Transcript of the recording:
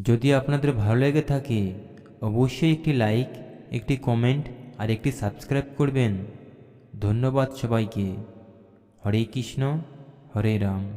যদি আপনাদের ভালো লেগে থাকে, অবশ্যই একটি লাইক একটি কমেন্ট আর একটি সাবস্ক্রাইব করবেন। ধন্যবাদ সবাইকে। হরে কৃষ্ণ, হরে রাম।